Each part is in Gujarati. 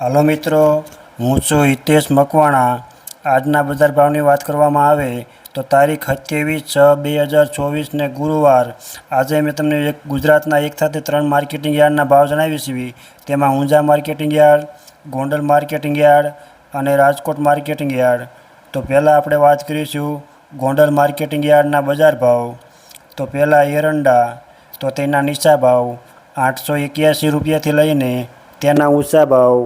હાલો મિત્રો, હું છું હિતેશ મકવાણા. આજના બજાર ભાવની વાત કરવામાં આવે તો તારીખ સત્યાવીસ છ બે હજાર ચોવીસને ગુરુવાર. આજે મેં તમને એક ગુજરાતના એક સાથે ત્રણ માર્કેટિંગ યાર્ડના ભાવ જણાવી છીએ તેમાં Unjha marketing yard, Gondal marketing yard અને રાજકોટ માર્કેટિંગ યાર્ડ. તો પહેલાં આપણે વાત કરીશું ગોંડલ માર્કેટિંગ યાર્ડના બજાર ભાવ. તો પહેલાં એરંડા, તો તેના નીચા ભાવ આઠસો એક્યાસી રૂપિયાથી લઈને તેના ઊંચા ભાવ.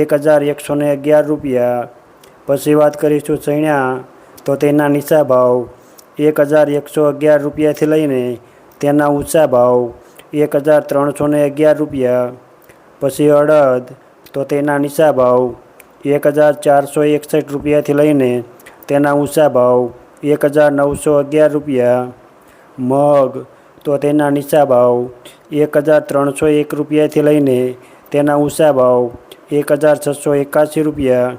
એક હજાર એકસો ને અગિયાર રૂપિયા. પછી વાત કરીશું ચણ્યા તો તેના નીચા ભાવ એક હજાર એકસો અગિયાર રૂપિયાથી લઈને તેના ઊંચા ભાવ એક હજાર ત્રણસો ને અગિયાર રૂપિયા. પછી અડદ, તો તેના નીચા ભાવ એક હજાર ચારસો એકસઠ રૂપિયાથી લઈને તેના ઊંચા ભાવ એક હજાર નવસો અગિયાર રૂપિયા. મગ, તો તેના નીચા ભાવ એક હજાર ત્રણસો એક રૂપિયાથી લઈને તેના ઊંચા ભાવ એક હજાર છસો એકાસી રૂપિયા.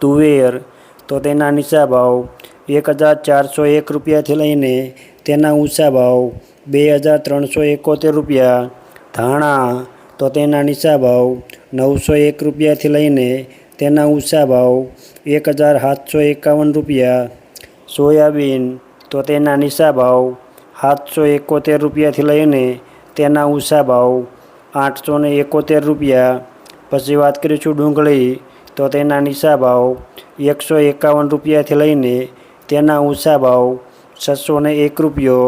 તુવેર, તો તેના નીચા ભાવ એક હજાર ચારસો એક રૂપિયાથી લઈને તેના ઊંચા ભાવ બે હજાર ત્રણસો એકોતેર રૂપિયા. ધાણા, તો તેના નીચા ભાવ નવસો એક રૂપિયાથી લઈને તેના ઊંચા ભાવ એક હજાર સાતસો એકાવન રૂપિયા. સોયાબીન, તો તેના નીચા ભાવ સાતસો એકોતેર રૂપિયાથી લઈને તેના ઊંચા ભાવ આઠસો એકોતેર રૂપિયા. પછી વાત કરીશું ડુંગળી, તો તેના નીચા ભાવ એકસો એકાવન રૂપિયાથી લઈને તેના ઊંચા ભાવ છસો ને એક રૂપિયો.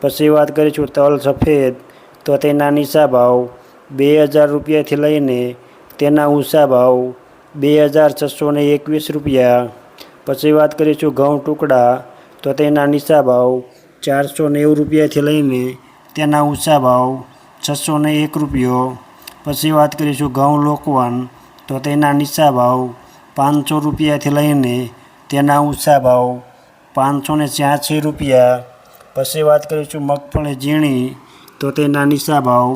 પછી વાત કરીશું તલ સફેદ, તો તેના નીચા ભાવ બે હજાર રૂપિયાથી લઈને તેના ઊંચા ભાવ બે હજાર છસો ને એકવીસ રૂપિયા. પછી વાત કરીશું ઘઉં ટુકડા, તો તેના નીચા ભાવ ચારસો નેવું રૂપિયાથી લઈને તેના ઊંચા ભાવ છસો ને એક રૂપિયો. પછી વાત કરીશું ઘઉં લોકવાન. તો તેના નીચા ભાવ પાંચસો રૂપિયાથી લઈને તેના ઊંચા ભાવ પાંચસો ને છ્યાસી રૂપિયા. પછી વાત કરીશું મગફળી ઝીણી. તો તેના નીચા ભાવ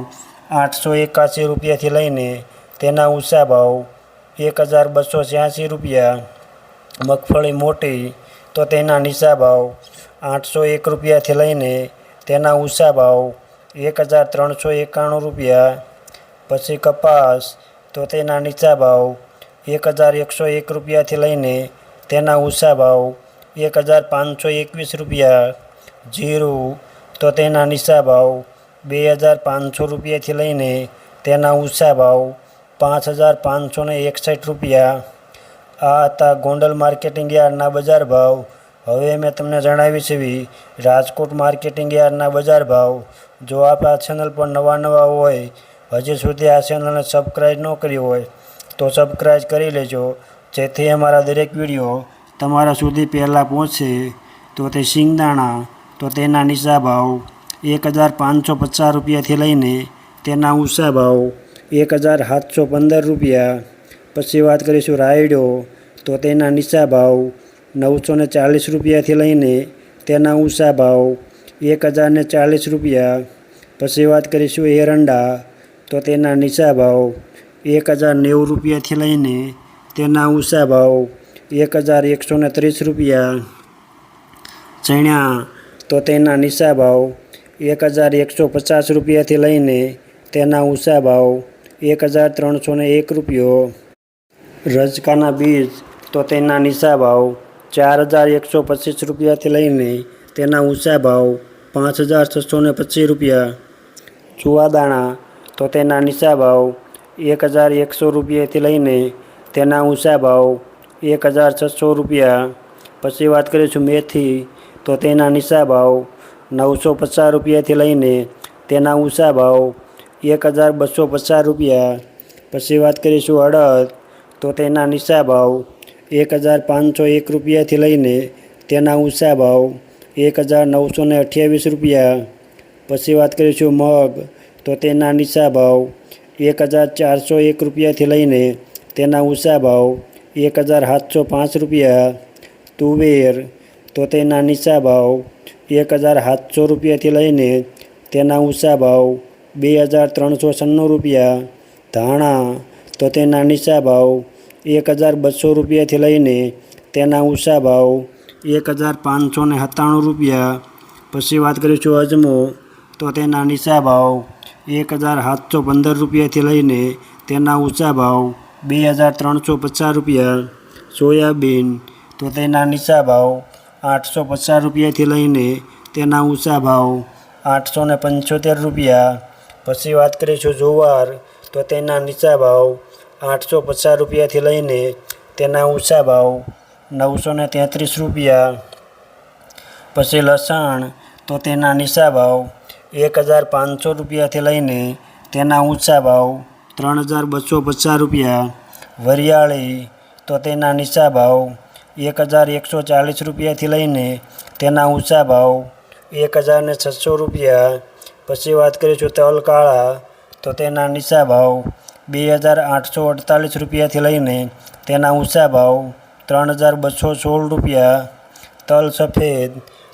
આઠસો એકાસી રૂપિયાથી લઈને તેના ઊંચા ભાવ એક હજાર બસો છ્યાસી રૂપિયા. મગફળી મોટી. તો તેના નીચા ભાવ આઠસો એક રૂપિયાથી લઈને તેના ઊંચા ભાવ એક હજાર ત્રણસો એકાણું રૂપિયા. પછી કપાસ તો તેના નીચા ભાવ, એક હજાર એકસો એક રૂપિયાથી લઈને તેના ઊંચા ભાવ, એક હજાર પાંચસો એકવીસ રૂપિયા, જીરું તો તેના નીચા ભાવ, બે હજાર પાંચસો રૂપિયાથી લઈને તેના ઊંચા ભાવ, પાંચ હજાર પાંચસો ને એકસઠ રૂપિયા. આ હતા ગોંડલ માર્કેટિંગ યાર્ડના બજાર ભાવ. હવે મેં તમને જણાવી છે રાજકોટ માર્કેટિંગ યાર્ડના બજાર ભાવ. જો આપ આ ચેનલ પર નવા નવા હોય હજી સુધી આ ચેનલને સબસ્ક્રાઈબ ન કરી હોય, તો સબસ્ક્રાઈબ કરી લેજો. જેથી અમારા દરેક વીડિયો તમારા સુધી પહેલાં પહોંચશે તો તે સિંગદાણા તો તેના નીચા ભાવ એક હજાર પાંચસો પચાસ રૂપિયાથી લઈને તેના ઊંચા ભાવ એક હજાર સાતસો પંદર રૂપિયા. પછી વાત કરીશું રાયડો, તો તેના નીચા ભાવ નવસો ને ચાલીસ રૂપિયાથી લઈને તેના ઊંચા ભાવ એક હજારને ચાલીસ રૂપિયા. પછી વાત કરીશું એરંડા તો તેના નીચા ભાવ એક હજાર નેવું રૂપિયાથી લઈને તેના ઊંચા ભાવ એક હજાર એકસો ને ત્રીસ રૂપિયા ચણ્યા તો તેના નીચા ભાવ એક હજાર એકસો પચાસ રૂપિયાથી લઈને તેના ઊંચા ભાવ એક હજાર ત્રણસો ને એક રૂપિયો. રજકાના બીજ, તો તેના નીચા ભાવ ચાર હજાર એકસો પચીસ રૂપિયાથી લઈને તેના ઊંચા ભાવ પાંચ હજાર છસો ને પચીસ રૂપિયા. ચુવાદાણા તો તેના નીચા ભાવ એક હજાર એકસો રૂપિયાથી લઈને તેના ઊંચા ભાવ એક હજાર છસો રૂપિયા. પછી વાત કરીશું મેથી, તો તેના નીચા ભાવ નવસો પચાસ રૂપિયાથી લઈને તેના ઊંચા ભાવ એક હજાર બસો પચાસ રૂપિયા. પછી વાત કરીશું અડદ, તો તેના નીચા ભાવ એક હજાર પાંચસો એક રૂપિયાથી લઈને તેના ઊંચા ભાવ એક હજાર નવસો અઠ્યાવીસ રૂપિયા. પછી વાત કરીશું મગ તો તેના નીચા ભાવ એક હજાર ચારસો એક રૂપિયાથી લઈને તેના ઊંચા ભાવ એક હજાર સાતસો પાંચ રૂપિયા. તુવેર તો તેના નીચા ભાવ એક હજાર સાતસો રૂપિયાથી લઈને તેના ઊંચા ભાવ બે હજાર ત્રણસો છન્નું રૂપિયા. ધાણા તો તેના નીચા ભાવ એક હજાર બસો રૂપિયાથી લઈને તેના ઊંચા ભાવ એક હજાર પાંચસો ને સત્તાણું રૂપિયા. પછી વાત કરીશું અજમો તો તેના નીચા ભાવ એક હજાર સાતસો પંદર રૂપિયાથી લઈને તેના ઊંચા ભાવ બે હજાર ત્રણસો પચાસ રૂપિયા. સોયાબીન તો તેના નીચા ભાવ આઠસો પચાસ રૂપિયાથી લઈને તેના ઊંચા ભાવ આઠસો ને પંચોતેર રૂપિયા. પછી વાત કરીશું જુવાર તો તેના નીચા ભાવ આઠસો પચાસ રૂપિયાથી લઈને તેના ઊંચા ભાવ નવસો ને તેત્રીસ રૂપિયા. પછી લસણ તો તેના નીચા ભાવ એક હજાર પાંચસો રૂપિયાથી લઈને તેના ઊંચા ભાવ ત્રણ હજાર બસો પચાસ રૂપિયા, વરિયાળી તો તેના નીચા ભાવ એક હજાર એકસો ચાલીસ રૂપિયાથી લઈને તેના ઊંચા ભાવ એક હજાર ને છસો રૂપિયા. પછી વાત કરીશું તલ કાળા તો તેના નીચા ભાવ બે હજાર આઠસો અડતાલીસ રૂપિયાથી લઈને તેના ઊંચા ભાવ ત્રણ હજાર બસો સોળ રૂપિયા. તલ સફેદ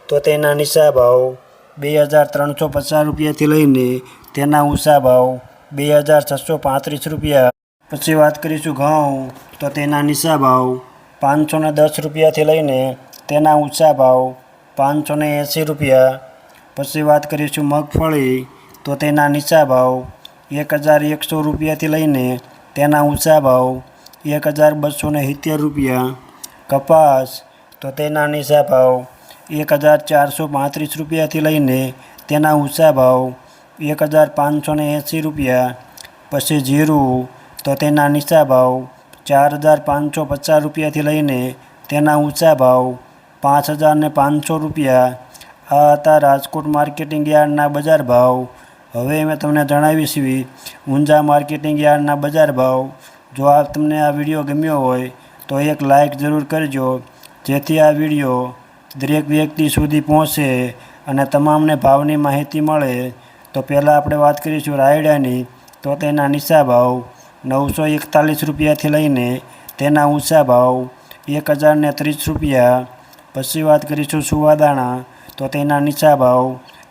તો તેના નીચા ભાવ બે હજાર ત્રણસો પચાસ રૂપિયાથી લઈને તેના ઊંચા ભાવ બે હજાર છસો પાંત્રીસ રૂપિયા. પછી વાત કરીશું ઘઉં, તો તેના નીચા ભાવ પાંચસો ને દસ રૂપિયાથી લઈને તેના ઊંચા ભાવ પાંચસો ને એંસી રૂપિયા. પછી વાત કરીશું મગફળી, તો તેના નીચા ભાવ એક હજાર એકસો રૂપિયાથી લઈને તેના ઊંચા ભાવ એક હજાર બસો ને સિત્તેર રૂપિયા. કપાસ, તો તેના નીચા ભાવ એક હજાર ચારસો પાંત્રીસ રૂપિયાથી લઈને તેના ઊંચા ભાવ એક હજાર પાંચસો એંસી રૂપિયા. પછી જીરું તો તેના નીચા ભાવ ચાર હજાર પાંચસો પચાસ રૂપિયાથી લઈને તેના ઊંચા ભાવ પાંચ હજાર પાંચસો રૂપિયા. આ હતા રાજકોટ માર્કેટિંગ યાર્ડના બજાર ભાવ. હવે મેં તમને જણાવીશ ઊંઝા માર્કેટિંગ યાર્ડના બજાર ભાવ. જો આ તમને આ વીડિયો ગમ્યો હોય, તો એક લાઇક જરૂર કરજો, જેથી આ વીડિયો દરેક વ્યક્તિ સુધી પહોંચે અને તમામને ભાવની માહિતી મળે, તો પહેલાં આપણે વાત કરીશું રાયડાની, તો તેના નીચા ભાવ નવસો એકતાલીસ રૂપિયાથી લઈને તેના ઊંચા ભાવ એક હજારને ત્રીસ રૂપિયા. પછી વાત કરીશું સુવાદાણા, તો તેના નીચા ભાવ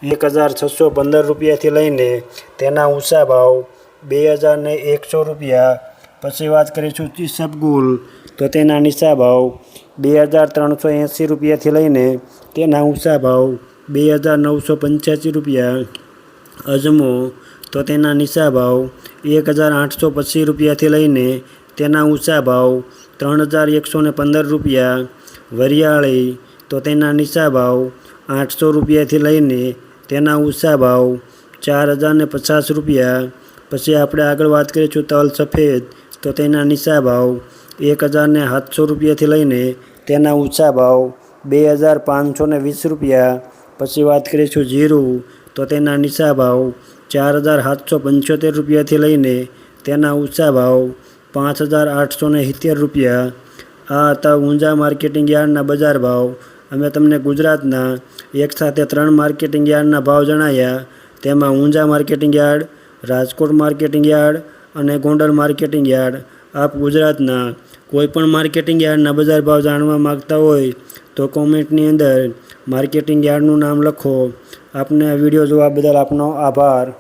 એક હજાર છસો પંદર રૂપિયાથી લઈને તેના ઊંચા ભાવ બે હજારને એકસો રૂપિયા. પછી વાત કરીશું ઈસબગુલ તો તેના નીચા ભાવ બે હજાર ત્રણસો એંસી રૂપિયાથી લઈને તેના ઊંચા ભાવ બે હજાર નવસો પંચ્યાસી રૂપિયા અજમો, તો તેના નીચા ભાવ એક હજાર આઠસો પચીસ રૂપિયાથી લઈને તેના ઊંચા ભાવ ત્રણ હજાર એકસો ને પંદર રૂપિયા. વરિયાળી, તો તેના નીચા ભાવ આઠસો રૂપિયાથી લઈને તેના ઊંચા ભાવ ચાર હજાર ને પચાસ રૂપિયા. પછી આપણે આગળ વાત કરીશું તલ સફેદ, તો તેના નીચા ભાવ એક હજાર ને સાતસો રૂપિયાથી લઈને તેના ઊંચા ભાવ બે હજાર પાંચસો ને વીસ રૂપિયા. પછી વાત કરીશું જીરું, તો તેના નીચા ભાવ ચાર હજાર સાતસો પંચોતેર રૂપિયાથી લઈને તેના ઊંચા ભાવ પાંચ હજાર આઠસો ને સિત્તેર રૂપિયા. આ હતા ઊંઝા માર્કેટિંગ યાર્ડના બજાર ભાવ. અમે તમને ગુજરાતના એક સાથે ત્રણ માર્કેટિંગ યાર્ડના ભાવ જણાવ્યા તેમાં Unjha marketing yard, Rajkot marketing yard અને ગોંડલ માર્કેટિંગ યાર્ડ. આપ ગુજરાતના કોઈપણ માર્કેટિંગ યાર્ડના બજાર ભાવ જાણવા માગતા હોય તો કોમેન્ટની અંદર માર્કેટિંગ યાર્ડનું નામ લખો. આપને આ વીડિયો જોવા બદલ આપનો આભાર.